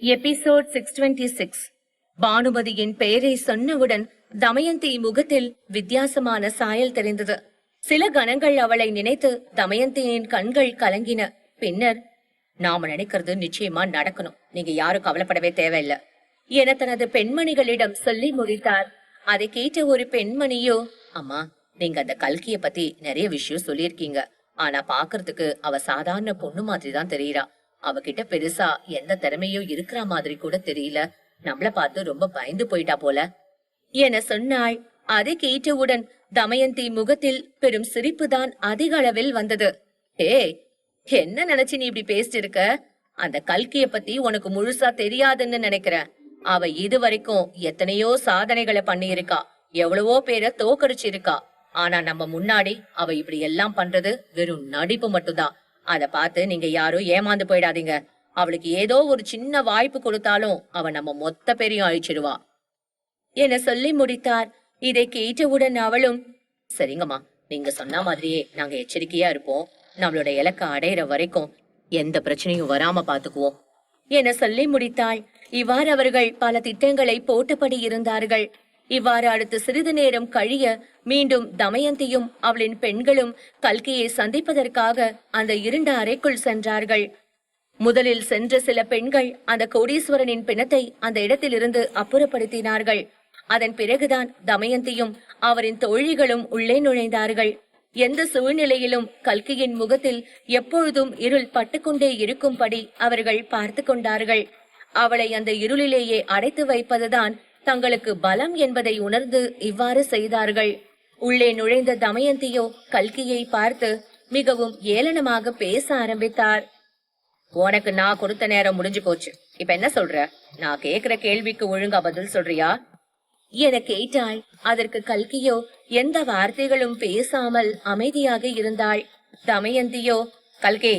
Episode six twenty six. பானுமதியின் பெயரை சொன்னவுடன் தமயந்தி முகத்தில் வித்தியாசமான சாயல் தெரிந்தது. சில கணங்கள் அவளை நினைத்து தமயந்தியின் கண்கள் கலங்கின. பின்னர் நாம நினைக்கிறது நிச்சயமா நடக்கணும். நீங்க யாரும் கவலைப்படவே தேவையில்லை. என தனது பெண்மணிகளிடம் சொல்லி முடித்தார். அதை கேட்ட ஒரு பெண்மணியோ அம்மா நீங்க அந்த கல்கிய பத்தி நிறைய விஷயம் சொல்லியிருக்கீங்க. ஆனா பாக்குறதுக்கு அவ சாதாரண பொண்ணு மாதிரி தான் தெரியறா. அவகிட்ட பெருசா எந்த திறமையும் இருக்கிற மாதிரி கூட தெரியல. நம்மள பார்த்து ரொம்ப பயந்து போயிட்டா போல. என சொன்னாள். அதை கேட்டவுடன் தமயந்தி முகத்தில் பெரும் சிரிப்பு தான் அதிக அளவில் வந்தது. ஏய் என்ன நினைச்சு நீ இப்படி பேசிட்டு இருக்க? அந்த கல்கிய பத்தி உனக்கு முழுசா தெரியாதுன்னு நினைக்கிறேன் அவ இதுவரைக்கும் எத்தனையோ சாதனைகளை பண்ணியிருக்கா. எவ்வளவோ பேரை தோக்கடிச்சிருக்கா. ஆனா நம்ம முன்னாடி அவ இப்படி எல்லாம் பண்றது வெறும் நடிப்பு மட்டும்தான். அத பார்த்து நீங்க யாரும் ஏமாந்து போயிடாதீங்க. அவளுக்கு ஏதோ ஒரு சின்ன வாய்ப்பு கொடுத்தாலும் அவ நம்ம மொத்த பேரையும் அழிச்சிடுவா. என சொல்லி முடித்தார். இதை கேட்டவுடன் அவளும் சரிங்கம்மா நீங்க சொன்ன மாதிரியே நாங்க எச்சரிக்கையா இருப்போம். நம்மளோட இலக்கை அடையிற வரைக்கும் எந்த பிரச்சனையும் வராம பாத்துக்குவோம். என சொல்லி முடித்தாள். இவ்வாறு அவர்கள் பல திட்டங்களை போட்டபடி இருந்தார்கள். இவ்வாறு அடுத்து சிறிது நேரம் கழிய மீண்டும் தமயந்தியும் அவளின் பெண்களும் கல்கியை சந்திப்பதற்காக அந்த இருண்ட அறைக்குள் சென்றார்கள். முதலில் சென்ற சில பெண்கள் அந்த கோடீஸ்வரனின் பிணத்தை அந்த இடத்திலிருந்து அப்புறப்படுத்தினார்கள். அதன் பிறகுதான் தமயந்தியும் அவரின் தோழிகளும் உள்ளே நுழைந்தார்கள். எந்த சூழ்நிலையிலும் கல்கியின் முகத்தில் எப்பொழுதும் இருள் பட்டுக்கொண்டே இருக்கும்படி அவர்கள் பார்த்து கொண்டார்கள். அவளை அந்த இருளிலேயே அடைத்து வைப்பதுதான் தங்களுக்கு பலம் என்பதை உணர்ந்து இவ்வாறு செய்தார்கள். உள்ளே நுழைந்த தமயந்தியோ கல்கியை பார்த்து மிகவும் ஏளனமாக பேச ஆரம்பித்தார். உனக்கு நான் கொடுத்த நேரம் முடிஞ்சு போச்சு. இப்ப என்ன சொல்ற? நான் கேக்குற கேள்விக்கு ஒழுங்கா பதில் சொல்றியா? என கேட்டாள். அதற்கு கல்கியோ எந்த வார்த்தைகளும் பேசாமல் அமைதியாக இருந்தாள். தமயந்தியோ கல்கே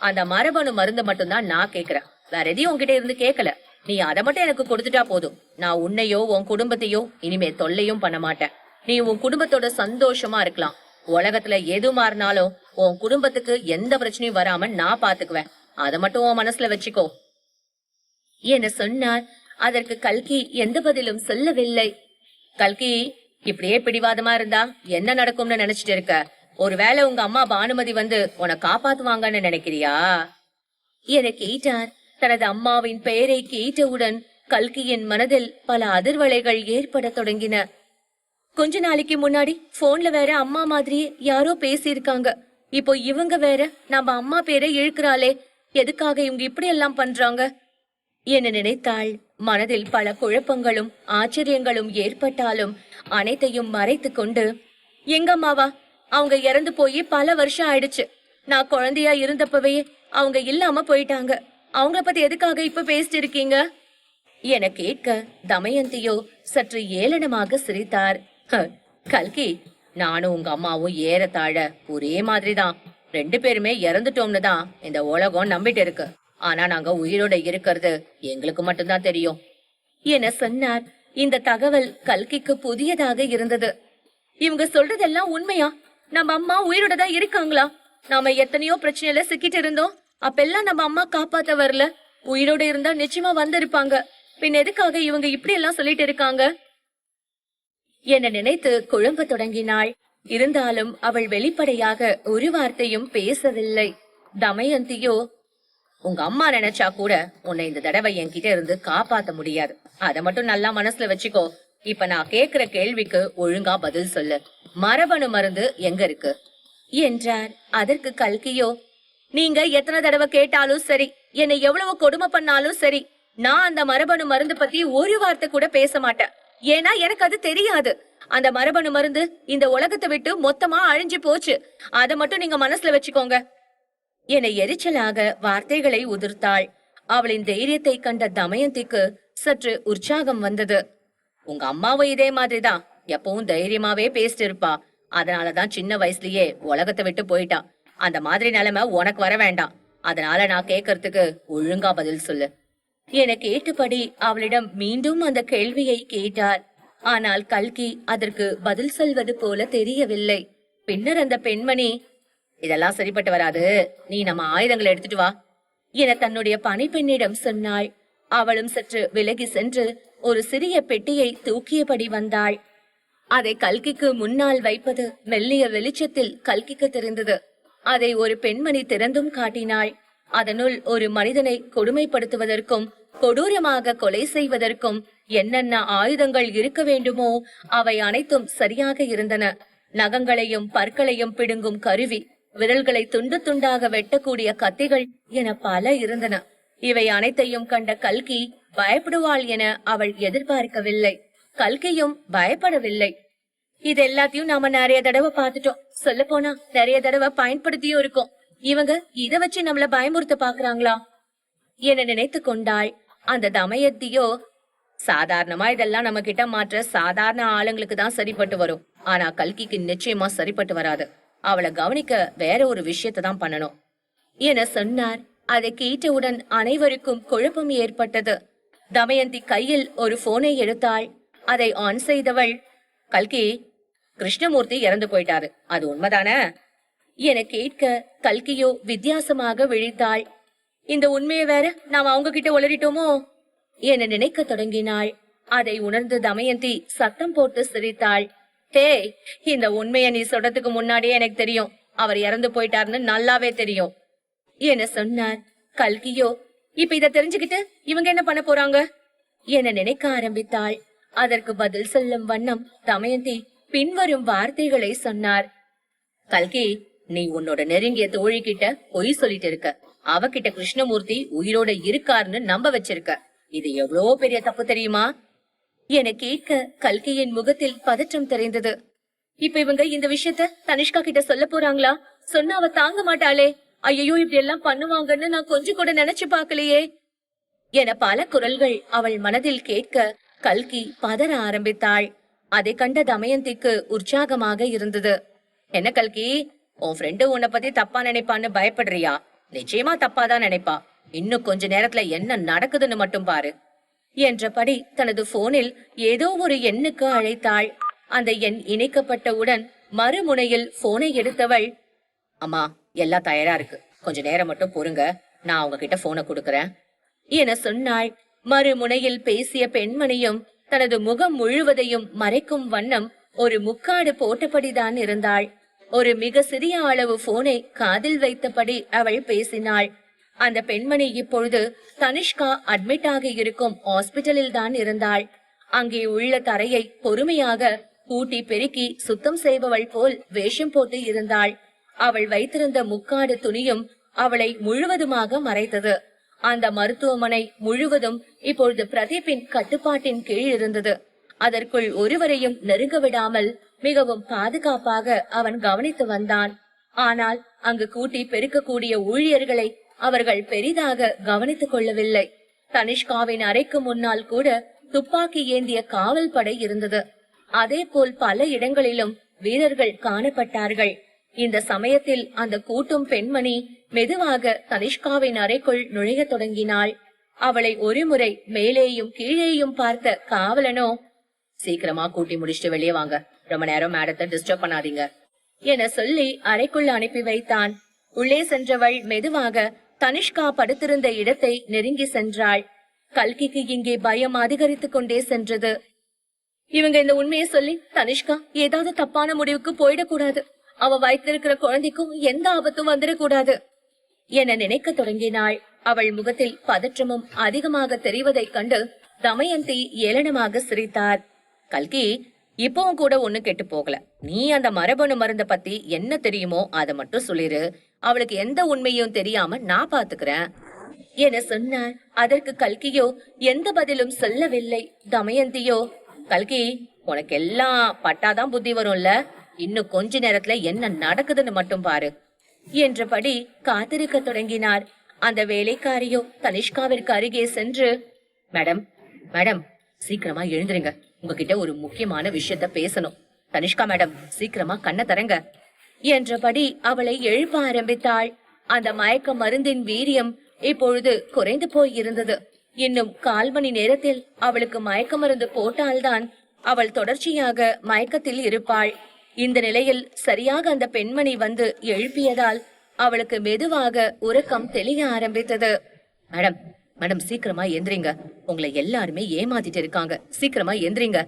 அந்த மரபணு மருந்து மட்டும்தான் நான் கேக்குறேன். வேற எதையும் உங்ககிட்ட இருந்து கேட்கல நீ அதை மட்டும் எனக்கு கொடுத்துட்டா போதும். நான் உன்னையோ உன் குடும்பத்தையோ இனிமே தொல்லையும் பண்ண மாட்டேன். நீ உன் குடும்பத்தோட சந்தோஷமா இருக்கலாம். உலகத்துல எது மாறினாலும் உன் குடும்பத்துக்கு எந்த பிரச்சனையும் வராம நான் பாத்துக்குவேன். அதை மட்டும் உன் மனசுல வச்சுக்கோ. என சொன்னார்? அதற்கு கல்கி எந்த பதிலும் சொல்லவில்லை. கல்கி இப்படியே பிடிவாதமா இருந்தா என்ன நடக்கும்னு நினைச்சிட்டு இருக்க? ஒருவேளை உங்க அம்மா பானுமதி வந்து உன்னை காப்பாத்துவாங்கன்னு நினைக்கிறியா? என கேட்டார். தனது அம்மாவின் பெயரை கேட்டவுடன் கல்கியின் மனதில் பல அதிர்வலைகள் ஏற்படத் தொடங்கின. கொஞ்ச நாளைக்கு முன்னாடி போன்ல வேற அம்மா மாதிரியே யாரோ பேசியிருக்காங்க. இப்போ இவங்க வேற நம்ம அம்மா பேரை இழுக்கிறாளே எதுக்காக இவங்க இப்படி எல்லாம் பண்றாங்க? என நினைத்தாள். மனதில் பல குழப்பங்களும் ஆச்சரியங்களும் ஏற்பட்டாலும் அனைத்தையும் மறைத்து கொண்டு எங்க அம்மாவா அவங்க இறந்து போய் பல வருஷம் ஆயிடுச்சு. நான் குழந்தையா இருந்தப்பவே அவங்க இல்லாம போயிட்டாங்க. அவங்கள பத்தி எதுக்காக இப்ப பேசிட்டு இருக்கீங்க? என கேட்க தமயந்தியோ சற்று ஏளனமாக சிரித்தார். கல்கி நானும் உங்க அம்மாவும் ஏறத்தாழ ஒரே மாதிரிதான். ரெண்டு பேருமே இறந்துட்டோம்னு தான் இந்த உலகம் நம்பிட்டு இருக்கு. ஆனா நாங்க உயிரோட இருக்கிறது எங்களுக்கு மட்டும்தான் தெரியும். என சொன்னார். இந்த தகவல் கல்கிக்கு புதியதாக இருந்தது. இவங்க சொல்றதெல்லாம் உண்மையா? நம்ம அம்மா உயிரோட தான் இருக்காங்களா? நாம எத்தனையோ பிரச்சனையில சிக்கிட்டு இருந்தோம். அப்பெல்லாம் நம்ம அம்மா காப்பாத்த வரல உயிரோட இருந்தா நிச்சயமா வந்திருப்பாங்க. பின் எதுக்காக இவங்க இப்படி எல்லாம் சொல்லிட்டு இருக்காங்க? என நினைத்து குழம்ப தொடங்கினாள். இருந்தாலும் அவள் வெளிப்படையாக ஒரு வார்த்தையும் பேசவில்லை. தமயந்தியோ உங்க அம்மா நினைச்சா கூட உன்னை இந்த தடவை என்கிட்ட இருந்து காப்பாத்த முடியாது. அத மட்டும் நல்லா மனசுல வச்சுக்கோ. இப்ப நான் கேக்குற கேள்விக்கு ஒழுங்கா பதில் சொல்லு. மரபணு மருந்து எங்க இருக்கு? என்றார். அதற்கு கல்கியோ நீங்க எத்தனை தடவை கேட்டாலும் சரி என்னை எவ்வளவு கொடுமை பண்ணாலும் சரி நான் அந்த மரபணு மருந்து பத்தி ஒரு வார்த்தை கூட பேச மாட்டேன். ஏன்னா எனக்கு அது தெரியாது. அந்த மரபணு மருந்து இந்த உலகத்தை விட்டு மொத்தமா அழிஞ்சு போச்சு. அதை மட்டும் நீங்க மனசுல வச்சுக்கோங்க. என எரிச்சலாக வார்த்தைகளை உதிர்த்தாள். அவளின் தைரியத்தை கண்ட தமயந்திக்கு சற்று உற்சாகம் வந்தது. உங்க அம்மாவும் இதே மாதிரிதான். எப்பவும் தைரியமாவே பேசிட்டு இருப்பா. அதனாலதான் சின்ன வயசுலயே உலகத்தை விட்டு போயிட்டா. அந்த மாதிரி நிலைமை உனக்கு வர வேண்டாம். அதனால நான் கேக்குறதுக்கு ஒழுங்கா பதில் சொல்லு. என கேட்டபடி அவளிடம் மீண்டும் அந்த கேள்வியை கேட்டார். ஆனால் கல்கி அதற்கு பதில் சொல்வது போல தெரியவில்லை. பின்னர் அந்த பெண்மணி இதெல்லாம் சரிப்பட்டு வராது. நீ நம்ம ஆயுதங்களை எடுத்துட்டு வா என தன்னுடைய பணிப்பெண்ணிடம் சொன்னாள். அவளும் சற்று விலகி சென்று ஒரு சிறிய பெட்டியை தூக்கியபடி வந்தாள். அதை கல்கிக்கு முன்னால் வைப்பது மெல்லிய வெளிச்சத்தில் கல்கிக்கு தெரிந்தது. அதை ஒரு பெண்மணி திறந்தும் காட்டினாள். அதனுள் ஒரு மனிதனை கொடுமைப்படுத்துவதற்கும் கொடூரமாக கொலை செய்வதற்கும் என்னென்ன ஆயுதங்கள் இருக்க வேண்டுமோ அவை அனைத்தும் சரியாக இருந்தன. நகங்களையும் பற்களையும் பிடுங்கும் கருவி விரல்களை துண்டு துண்டாக வெட்டக்கூடிய கத்திகள் என பல இருந்தன. இவை அனைத்தையும் கண்ட கல்கி பயப்படுவாள் என அவள் எதிர்பார்க்கவில்லை. கல்கியும் பயப்படவில்லை. இது எல்லாத்தையும் நாம நிறைய தடவை பார்த்துட்டோம். சொல்ல போனா நிறைய தடவை பயன்படுத்தியும் இருக்கோம். இவங்க இத வச்சு நம்மள பயமுறுத்த பாக்குறாங்களா என நினைத்து கொண்டாள் அந்த தமயத்தியோ சாதாரணமா இதெல்லாம் நம்ம கிட்ட மாற்ற சாதாரண ஆளுங்களுக்கு தான் சரிப்பட்டு வரும். ஆனா கல்கிக்கு நிச்சயமா சரிப்பட்டு வராது. அவளை கவனிக்க வேற ஒரு விஷயத்தை தான் பண்ணணும். என சொன்னார். அதை கேட்டவுடன் அனைவருக்கும் குழப்பம் ஏற்பட்டது. தமயந்தி கையில் ஒரு போனை எடுத்தாள். அதை ஆன் செய்தவள் கல்கி கிருஷ்ணமூர்த்தி இறந்து போயிட்டாரு. அது உண்மைதானே? என கேட்க கல்கியோ வித்தியாசமாக விழித்தாள். இந்த உண்மையை வேற நாம் அவங்க கிட்ட உளறிட்டோமோ என நினைக்க தொடங்கினாள். அதை உணர்ந்து தமயந்தி சத்தம் போட்டு சிரித்தாள். டேய் இந்த உண்மையை நீ சொல்றதுக்கு முன்னாடியே எனக்கு தெரியும். அவர் இறந்து போயிட்டாருன்னு நல்லாவே தெரியும். என சொன்னார் கல்கியோ? இப்ப இத தெரிஞ்சுக்கிட்டு இவங்க என்ன பண்ண போறாங்க? என நினைக்க ஆரம்பித்தாள். அதற்கு பதில் சொல்லும் வண்ணம் தமயந்தி பின்வரும் வார்த்தைகளை சொன்னார். கல்கி நீ உன்னோட நெருங்கிய தோழி கிட்ட பொய் சொல்லிட்டு இருக்க. அவகிட்ட கிருஷ்ணமூர்த்தி உயிரோட இருக்காருன்னு நம்ப வச்சிருக்க. இது எவ்வளோ பெரிய தப்பு தெரியுமா? என கேட்க கல்கியின் முகத்தில் பதற்றம் தெரிந்தது. இப்ப இவங்க இந்த விஷயத்த தனிஷ்கா கிட்ட சொல்ல போறாங்களா? சொன்னா அவ தாங்க மாட்டாளே. ஐயோ இப்படி எல்லாம் பண்ணுவாங்கன்னு நான் கொஞ்சம் கூட நினைச்சு பார்க்கலையே. என பல குரல்கள் அவள் மனதில் கேட்க கல்கி பதற ஆரம்பித்தாள். அதை கண்ட தமயந்திக்கு உற்சாகமாக இருந்தது. என்ன கல்கி உன் ஃப்ரெண்டு உன்னை பத்தி தப்பா நினைப்பான்னு பயப்படுறியா? நிச்சயமா தப்பாதான் நினைப்பா. இன்னும் கொஞ்ச நேரத்துல என்ன நடக்குதுன்னு மட்டும் பாரு. என்றபடி தனது போனில் ஏதோ ஒரு எண்ணுக்கு அழைத்தாள். அந்த எண் இணைக்கப்பட்டவுடன் மறுமுனையில் போனை எடுத்தவள் அம்மா எல்லாம் தயாரா இருக்கு. கொஞ்ச நேரம் மட்டும் பொறுங்க. நான் அவங்க கிட்ட போனை கொடுக்கறேன். என சொன்னாள். மறுமுனையில் பேசிய பெண்மணியும் தனது முகம் முழுவதையும் மறைக்கும் வண்ணம் ஒரு முக்காடு போட்டபடிதான் இருந்தாள். ஒரு மிக சிறிய அளவு போனை காதில் வைத்தபடி அவள் பேசினாள். அந்த பெண்மணி இப்பொழுது தனிஷ்கா அட்மிட் ஆகி இருக்கும் ஹாஸ்பிட்டலில் தான் இருந்தாள். அங்கே உள்ள தரையை பொறுமையாக கூட்டி பெருக்கி சுத்தம் செய்பவள் போல் வேஷம் போட்டு இருந்தாள். அவள் வைத்திருந்த முக்காடு துணியும் அவளை முழுவதுமாக மறைத்தது. அந்த மருத்துவமனை முழுவதும் இப்பொழுது பிரதீப்பின் கட்டுப்பாட்டின் கீழ் இருந்தது. அதற்குள் ஒருவரையும் நெருங்க விடாமல் மிகவும் பாதுகாப்பாக அவன் கவனித்து வந்தான். ஆனால் அங்கு கூட்டி பெருக்கக்கூடிய ஊழியர்களை அவர்கள் பெரிதாக கவனித்துக் கொள்ளவில்லை. தனிஷ்காவின் அறைக்கு முன்னால் கூட துப்பாக்கி ஏந்திய காவல் படை இருந்தது. அதே போல் பல இடங்களிலும் வீரர்கள் காணப்பட்டார்கள். இந்த சமயத்தில் அந்த கூட்டும் பெண்மணி மெதுவாக தனிஷ்காவின் அறைக்குள் நுழையத் தொடங்கினாள். அவளை ஒருமுறை மேலேயும் கீழேயும் பார்த்த காவலனோ சீக்கிரமா கூட்டி முடிச்சுட்டு வெளியே வாங்க. ரொம்ப நேரம் மேடத்தை டிஸ்டர்ப் பண்ணாதீங்க. என சொல்லி அறைக்குள் அனுப்பி வைத்தான். உள்ளே சென்றவள் மெதுவாக தனிஷ்கா படுத்திருந்த இடத்தை நெருங்கி சென்றாள். கல்கிக்கு இங்கே பயம் அதிகரித்து கொண்டே சென்றது. இவங்க இந்த உண்மையை சொல்லி தனிஷ்கா ஏதாவது தப்பான முடிவுக்கு போயிடக்கூடாது. அவ வைத்திருக்கிற குழந்தைக்கும் எந்த ஆபத்தும் வந்துடக்கூடாது. என நினைக்க தொடங்கினாள். அவள் முகத்தில் பதற்றமும் அதிகமாக தெரிவதைக் கண்டு தமயந்தி ஏளனமாக சிரித்தார். கல்கி இப்பவும் கூட ஒண்ணு கெட்டு போகல. நீ அந்த மரபணு மருந்த பத்தி என்ன தெரியுமோ அதை மட்டும் சொல்லிரு. அவளுக்கு எந்த உண்மையும் தெரியாம நான் பாத்துக்கிறேன். என சொன்னார் அதற்கு கல்கியோ எந்த பதிலும் சொல்லவில்லை. தமயந்தியோ கல்கி உனக்கு எல்லாம் பட்டாதான் புத்தி வரும்ல. இன்னும் கொஞ்ச நேரத்துல என்ன நடக்குதுன்னு மட்டும் பாரு என்றபடி காத்திருக்க தொடங்கினார். அந்த வேலைக்காரியோ தனிஷ்காவிற்கு அருகே சென்று மேடம் மேடம் சீக்கிரமா எழுந்துருங்க. உங்ககிட்ட ஒரு முக்கியமான விஷயத்த பேசணும். தனிஷ்கா மேடம் சீக்கிரமா கண்ண தரங்க என்றபடி அவளை எழுப்ப ஆரம்பித்தாள். அந்த மயக்க மருந்தின் வீரியம் இப்பொழுது குறைந்து போய் இருந்தது. இன்னும் கால் மணி நேரத்தில் அவளுக்கு மயக்க மருந்து போட்டால்தான் அவள் தொடர்ச்சியாக மயக்கத்தில் இருப்பாள். இந்த நிலையில் சரியாக அந்த பெண்மணி வந்து எழுப்பியதால் அவளுக்கு மெதுவாக உறக்கம் தெளிய ஆரம்பித்தது. மேடம் மேடம் சீக்கிரமா எந்திரிங்க. உங்களை எல்லாருமே ஏமாத்திட்டு இருக்காங்க. சீக்கிரமா எந்திரிங்க.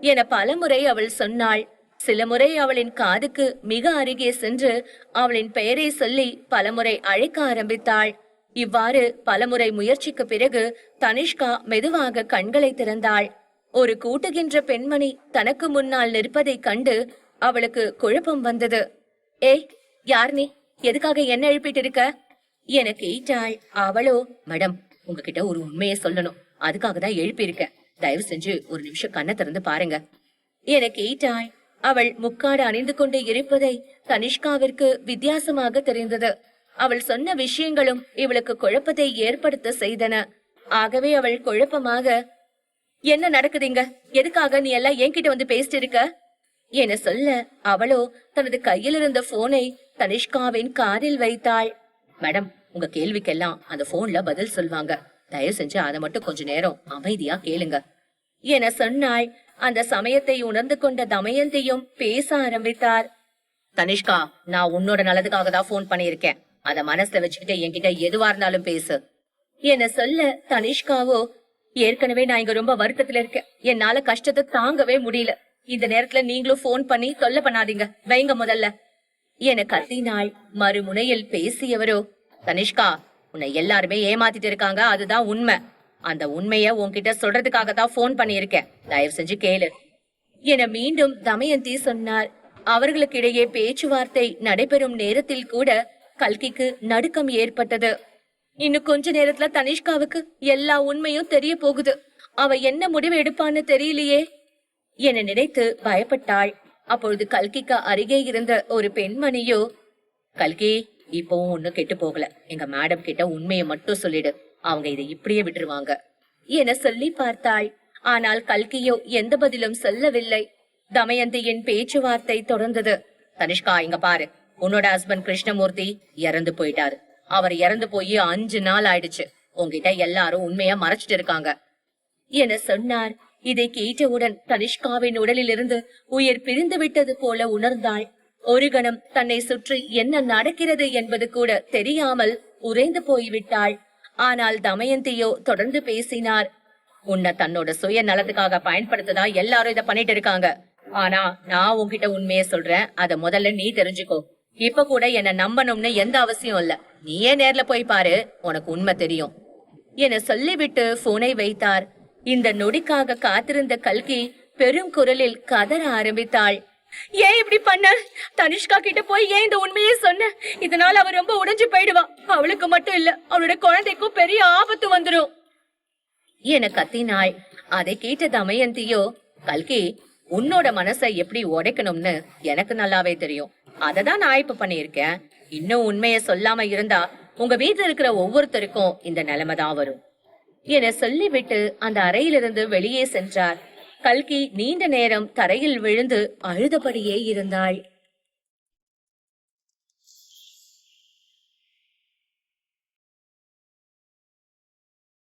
என பலமுறை அவள் சொன்னாள். சில முறை அவளின் காதுக்கு மிக அருகே சென்று அவளின் பெயரை சொல்லி பலமுறை அழைக்க ஆரம்பித்தாள். இவ்வாறு பலமுறை முயற்சிக்கு பிறகு தனிஷ்கா மெதுவாக கண்களை திறந்தாள். ஒரு கூட்டுகின்ற பெண்மணி தனக்கு முன்னால் நிற்பதைக் கண்டு அவளுக்கு குழப்பம் வந்தது. ஏய் யார் நீ? எதுக்காக என்ன எழுப்பிட்டு இருக்க என கேட்டாள் அவளோ மேடம் உங்ககிட்ட ஒரு உண்மையை சொல்லணும். அதுக்காக தான் எழுப்பியிருக்கேன். தயவு செஞ்சு ஒரு நிமிஷம் கண்ணை திறந்து பாருங்க. என கேட்டாள் அவள் முக்காடு அணிந்து கொண்டு இருப்பதை தனிஷ்காவிற்கு வித்தியாசமாக தெரிந்தது. அவள் சொன்ன விஷயங்களும் இவளுக்கு குழப்பத்தை ஏற்படுத்த செய்தன. ஆகவே அவள் குழப்பமாக என்ன நடக்குதுங்க எதுக்காக நீ எல்லாம் என்கிட்ட வந்து பேசிட்டு இருக்க? என சொல்ல அவளோ தனது கையில் இருந்த போனை தனிஷ்காவின் காரில் வைத்தாள். மேடம் உங்க கேள்விக்கெல்லாம் அந்த போன்ல பதில் சொல்வாங்க. தயவு செஞ்சு அதை மட்டும் கொஞ்ச நேரம் அமைதியா கேளுங்க. என சொன்னாள். அந்த சமயத்தை உணர்ந்து கொண்ட தமயந்தியும் பேச ஆரம்பித்தார். தனிஷ்கா நான் உன்னோட நல்லதுக்காக தான் ஃபோன் பண்ணியிருக்கேன். அத மனசுல வச்சுக்கிட்டு என்கிட்ட எதுவா இருந்தாலும் பேசு. என சொல்ல தனிஷ்காவோ ஏற்கனவே நான் இங்க ரொம்ப வருத்தத்துல இருக்கேன். என்னால கஷ்டத்தை தாங்கவே முடியல. இந்த நேரத்துல நீங்களும் ஃபோன் பண்ணி தொல்லை பண்ணாதீங்க. வைங்க முதல்ல. என கத்தினாள் மறுமுனையில் பேசியவரோ தனிஷ்கா உன்னை எல்லாருமே ஏமாத்திட்டு இருக்காங்க. அதுதான் உண்மை. அந்த உண்மைய உன்கிட்ட சொல்றதுக்காக தான் ஃபோன் பண்ணியிருக்கேன். தயவு செஞ்சு கேளு. என மீண்டும் தமயந்தி சொன்னார். அவர்களுக்கிடையே பேச்சுவார்த்தை நடைபெறும் நேரத்தில் கூட கல்கிக்கு நடுக்கம் ஏற்பட்டது. இன்னும் கொஞ்ச நேரத்துல தனிஷ்காவுக்கு எல்லா உண்மையும் தெரிய போகுது. அவ என்ன முடிவு எடுப்பான்னு தெரியலையே. என நினைத்து பயப்பட்டாள். அப்பொழுது கல்கிக்கு அருகே இருந்த ஒரு பெண்மணியோ கல்கி இப்பவும் ஒண்ணும் கெட்டு போகல. எங்க மேடம் கிட்ட உண்மையை மட்டும் சொல்லிடு. அவங்க இதை இப்படியே விட்டுருவாங்க. என சொல்லி பார்த்தாள். ஆனால் கல்கியோ எந்த பதிலும் சொல்லவில்லை. தமயந்தியின் பேச்சுவார்த்தை தொடர்ந்தது. தனிஷ்கா இங்க பாரு. உன்னோட ஹஸ்பண்ட் கிருஷ்ணமூர்த்தி இறந்து போயிட்டாரு. அவர் இறந்து போய் அஞ்சு நாள் ஆயிடுச்சு. உங்ககிட்ட எல்லாரும் உண்மையா மறைச்சிட்டு இருக்காங்க. என சொன்னார். இதை கேட்டவுடன் தனிஷ்காவின் உடலிலிருந்து உயிர் பிரிந்து விட்டது போல உணர்ந்தாள். ஒரு கணம் தன்னை சுற்றி என்ன நடக்கிறது என்பது கூட தெரியாமல் உறைந்து போய்விட்டாள். ஆனால் தமயந்தியோ தொடர்ந்து பேசினார். உன்னை தன்னோட சுய நலத்துக்காக பயன்படுத்ததா எல்லாரும் இத பண்ணிட்டு இருக்காங்க. ஆனா நான் உன்கிட்ட உண்மையை சொல்றேன். அத முதல்ல நீ தெரிஞ்சுக்கோ. இப்ப கூட என்ன நம்பணும்னு எந்த அவசியம் இல்ல. நீயே நேர்ல போய் பாரு. உனக்கு உண்மை தெரியும். என சொல்லிவிட்டு போனை வைத்தார். இந்த நொடிக்காக காத்திருந்த கல்கி பெரும் குரலில் கதற ஆரம்பித்தாள். ஏன் இப்படி பண்ண? தனிஷ்கா கிட்ட போய் ஏன் இந்த உண்மையை சொன்ன? இதனால அவ ரொம்ப உடைஞ்சு போயிடுவா. அவளுக்கு மட்டும் இல்ல அவளோட குழந்தைக்கும் பெரிய ஆபத்து வந்துடும் என கத்தினாள். அதை கேட்ட தமயந்தியோ கல்கி உன்னோட மனசை எப்படி உடைக்கணும்னு எனக்கு நல்லாவே தெரியும். அததான் நான் இப்ப பண்ணியிருக்கேன். இன்னும் உண்மையை சொல்லாம இருந்தா உங்க வீட்டுல இருக்கிற ஒவ்வொருத்தருக்கும் இந்த நிலைமை தான் வரும். என சொல்லிவிட்டு அந்த அறையிலிருந்து வெளியே சென்றார். கல்கி நீண்ட நேரம் தரையில் விழுந்து அழுதபடியே இருந்தாள்.